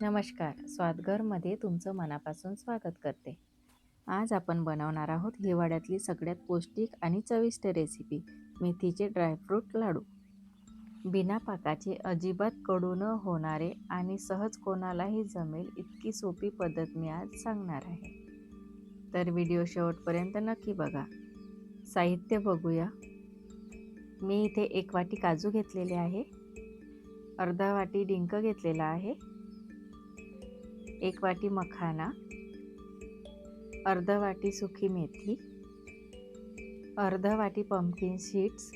नमस्कार. स्वादघरमध्ये तुमचं मनापासून स्वागत करते. आज आपण बनवणार आहोत हिवाळ्यातली सगळ्यात पौष्टिक आणि चविष्ट रेसिपी मेथीचे ड्रायफ्रूट लाडू. बिना पाकाचे अजिबात कडू न होणारे आणि सहज कोणालाही जमेल इतकी सोपी पद्धत मी आज सांगणार आहे. तर व्हिडिओ शेवटपर्यंत नक्की बघा. साहित्य बघूया. मी इथे एक वाटी काजू घेतलेले आहे. अर्धा वाटी डिंक घेतलेला आहे. एक वाटी मखाना अर्ध वाटी सुकी मेथी अर्ध वाटी पंपकिन सीड्स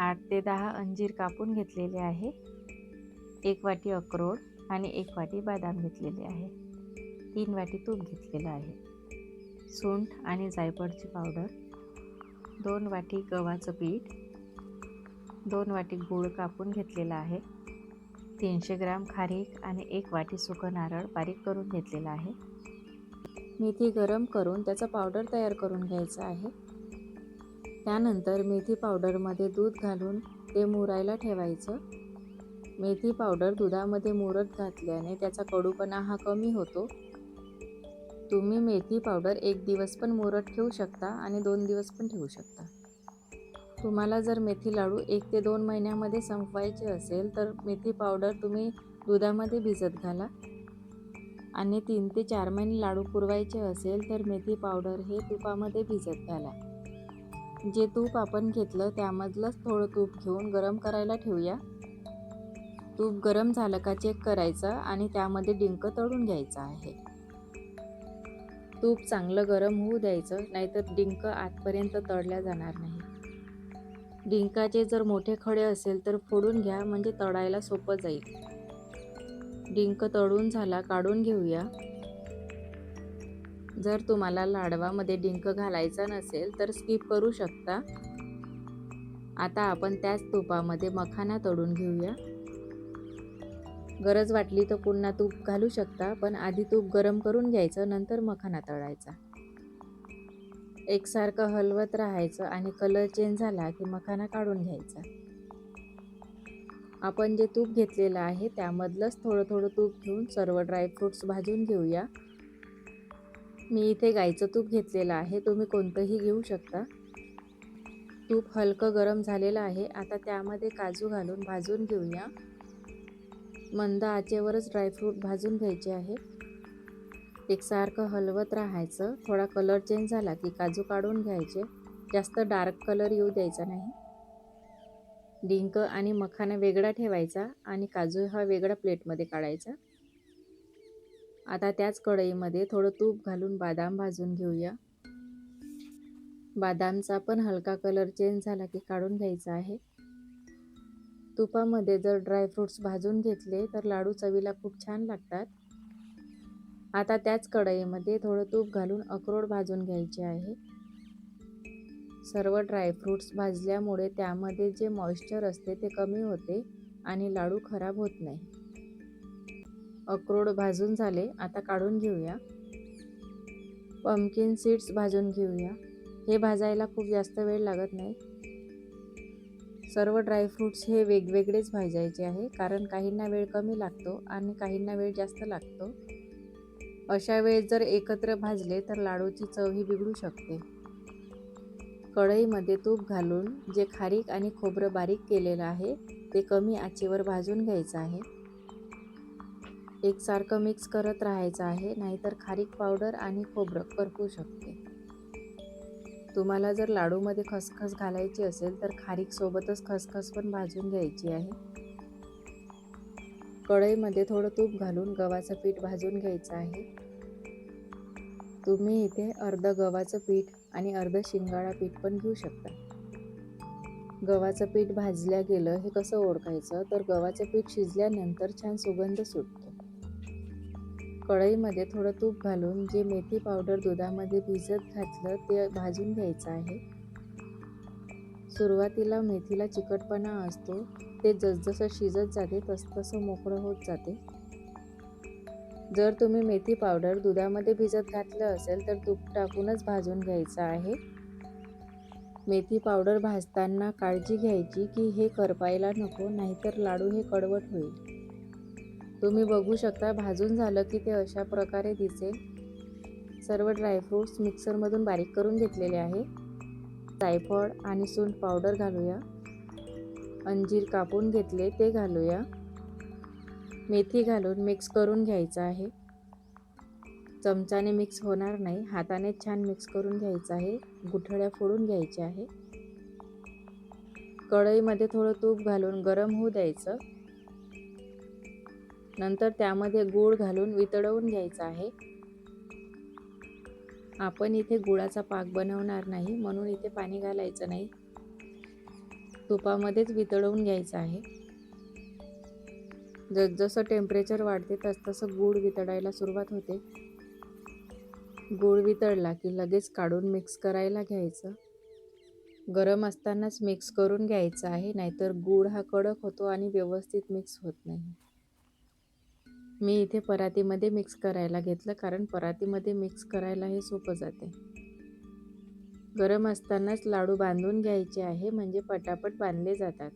आठ ते दहा अंजीर कापून घेतलेले आहे एक वाटी अक्रोड आणि एक वाटी बदाम घेतलेले आहे तीन वाटी तूप घेतलेलं आहे सुंठ आणि जायफळची पावडर दोन वाटी गव्हाचं पीठ दोन वाटी गूळ कापून घेतलेला आहे तीनशे ग्राम खारीक आणि एक वाटी सुकं नारळ बारीक करून घेतलेला आहे. मेथी गरम करून त्याचा पावडर तयार करून घ्यायचा आहे. त्यानंतर मेथी पावडरमध्ये दूध घालून ते मुरायला ठेवायचं. मेथी पावडर दुधामध्ये मुरत घातल्याने त्याचा कडूपणा हा कमी होतो. तुम्ही मेथी पावडर एक दिवस पण मुरत ठेवू शकता आणि दोन दिवस पण ठेवू शकता. तुम्हाला जर मेथी लाडू एक ते दोन महिन्यामध्ये संपवायचे असेल तर मेथी पावडर तुम्ही दुधामध्ये भिजत घाला. आणि तीन ते चार महिने लाडू पुरवायचे असेल तर मेथी पावडर हे तुपामध्ये भिजत घाला. जे तूप आपण घेतलं त्यामधलंच थोडं तूप घेऊन गरम करायला ठेवूया. तूप गरम झालं का चेक करायचं आणि त्यामध्ये डिंक तळून घ्यायचं आहे. तूप चांगलं गरम होऊ द्यायचं नाहीतर डिंक आतपर्यंत तळल्या जाणार नाही. डिंकाचे जर मोठे खडे असेल तर फोडून घ्या म्हणजे तळायला सोपं जाईल. डिंक तळून झाला काढून घेऊया. जर तुम्हाला लाडवामध्ये डिंक घालायचा नसेल तर स्किप करू शकता. आता आपण त्याच तुपामध्ये मखाना तळून घेऊया. गरज वाटली तर पुन्हा तूप घालू शकता पण आधी तूप गरम करून घ्यायचं नंतर मखाना तळायचा. एकसारखं हलवत राहायचं आणि कलर चेंज झाला की मखाना काढून घ्यायचा. आपण जे तूप घेतलेलं आहे त्यामधलंच थोडं थोडं तूप घेऊन सर्व ड्रायफ्रूट्स भाजून घेऊया. मी इथे गाईचं तूप घेतलेलं आहे तुम्ही कोणतंही घेऊ शकता. तूप हलकं गरम झालेलं आहे आता त्यामध्ये काजू घालून भाजून घेऊया. मंद आचेवरच ड्रायफ्रूट भाजून घ्यायचे आहे. एकसारखं हलवत राहायचं. थोडा कलर चेंज झाला की काजू काढून घ्यायचे. जास्त डार्क कलर येऊ द्यायचा नाही. डिंक आणि मखाना वेगळा ठेवायचा आणि काजू हा वेगळा प्लेटमध्ये काढायचा. आता त्याच कढईमध्ये थोडं तूप घालून बादाम भाजून घेऊया. बादामचा पण हलका कलर चेंज झाला की काढून घ्यायचा आहे. तुपामध्ये जर ड्रायफ्रूट्स भाजून घेतले तर लाडू चवीला खूप छान लागतात. आता त्याच कढईमध्ये थोडं तूप घालून अक्रोड भाजून घ्यायचे आहे. सर्व ड्रायफ्रूट्स भाजल्यामुळे त्यामध्ये जे मॉइश्चर असते ते कमी होते आणि लाडू खराब होत नाही. अक्रोड भाजून झाले आता काढून घेऊया. पम्किन सीड्स भाजून घेऊया. हे भाजायला खूप जास्त वेळ लागत नाही. सर्व ड्रायफ्रूट्स हे वेगवेगळेच भाजायचे आहे कारण काहींना वेळ कमी लागतो आणि काहींना वेळ जास्त लागतो. अशा वेळेस जर एकत्र भाजले तर लाडूची चवही बिघडू शकते. कढईमध्ये तूप घालून जे खारीक आणि खोबरं बारीक केलेलं आहे ते कमी आचेवर भाजून घ्यायचं आहे. एकसारखं मिक्स करत राहायचं आहे नाहीतर खारीक पावडर आणि खोबरं करपू शकते. तुम्हाला जर लाडूमध्ये खसखस घालायची असेल तर खारीकसोबतच खसखस पण भाजून घ्यायची आहे. कढईमध्ये थोडं तूप घालून गव्हाचं पीठ भाजून घ्यायचं आहे. तुम्ही इथे अर्ध गव्हाचं पीठ आणि अर्ध शिंगाडा पीठ पण घेऊ शकता. गव्हाचं पीठ भाजल्या गेलं हे कसं ओळखायचं? तर गव्हाचं पीठ शिजल्यानंतर छान सुगंध सुटतो. कढईमध्ये थोडं तूप घालून जे मेथी पावडर दुधामध्ये भिजत घातलं ते भाजून घ्यायचं आहे. सुरुवातीला मेथीला चिकटपणा असतो ते जसजसं शिजत जाते तसतसं मोकळं होत जाते. जर तुम्ही मेथी पावडर दुधामध्ये भिजत घातलं असेल तर तूप टाकूनच भाजून घ्यायचं आहे. मेथी पावडर भाजताना काळजी घ्यायची की हे करपायला नको नाहीतर लाडू हे कडवट होईल. तुम्ही बघू शकता भाजून झालं की ते अशा प्रकारे दिसेल. सर्व ड्रायफ्रूट्स मिक्सरमधून बारीक करून घेतलेले आहे. जायफळ आणि सुंठ पावडर घालूया. अंजीर कापून घेतले ते घालूया. मेथी घालून मिक्स करून घ्यायचं आहे. चमचाने मिक्स होणार नाही. हाताने छान मिक्स करून घ्यायचं आहे. गुठळ्या फोडून घ्यायच्या आहे. कढईमध्ये थोडं तूप घालून गरम होऊ द्यायचं. नंतर त्यामध्ये गूळ घालून वितळवून घ्यायचं आहे. आपण इथे गुळाचा पाक बनवणार नाही म्हणून इथे पाणी घालायचं नाही. तुपामध्येच वितळवून घ्यायचं आहे. जसजसं टेम्परेचर वाढते तसतसं गूळ वितळायला सुरुवात होते. गूळ वितळला की लगेच काढून मिक्स करायला घ्यायचं. गरम असतानाच मिक्स करून घ्यायचं आहे नाहीतर गूळ हा कडक होतो आणि व्यवस्थित मिक्स होत नाही. मी इथे परातीमध्ये मिक्स करायला घेतलं कारण परातीमध्ये मिक्स करायला हे सोपं जाते. गरम असतानाच लाडू बांधून घ्यायचे आहे म्हणजे पटापट बांधले जातात.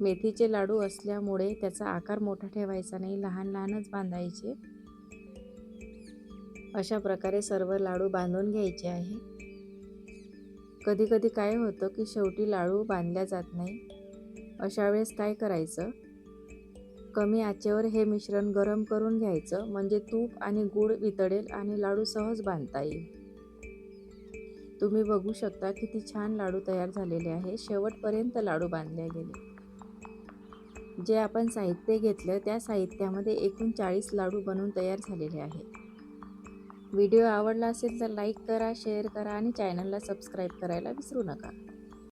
मेथीचे लाडू असल्यामुळे त्याचा आकार मोठा ठेवायचा नाही लहान लहानच बांधायचे. अशा प्रकारे सर्व लाडू बांधून घ्यायचे आहे. कधी कधी काय होतं की शेवटी लाडू बांधल्या जात नाही. अशा वेळेस काय करायचं? कमी आचेवर हे मिश्रण गरम करून घ्यायचं म्हणजे तूप आणि गूळ वितळेल आणि लाडू सहज बांधता येईल. तुम्ही बघू शकता किती छान लाडू तयार झालेले आहे. शेवटपर्यंत लाडू बांधले गेले. जे आपण साहित्य घेतलं त्या साहित्यामध्ये एकूण चाळीस लाडू बनवून तयार झालेले आहेत. व्हिडिओ आवडला असेल तर लाईक करा शेअर करा आणि चॅनलला सबस्क्राईब करायला विसरू नका.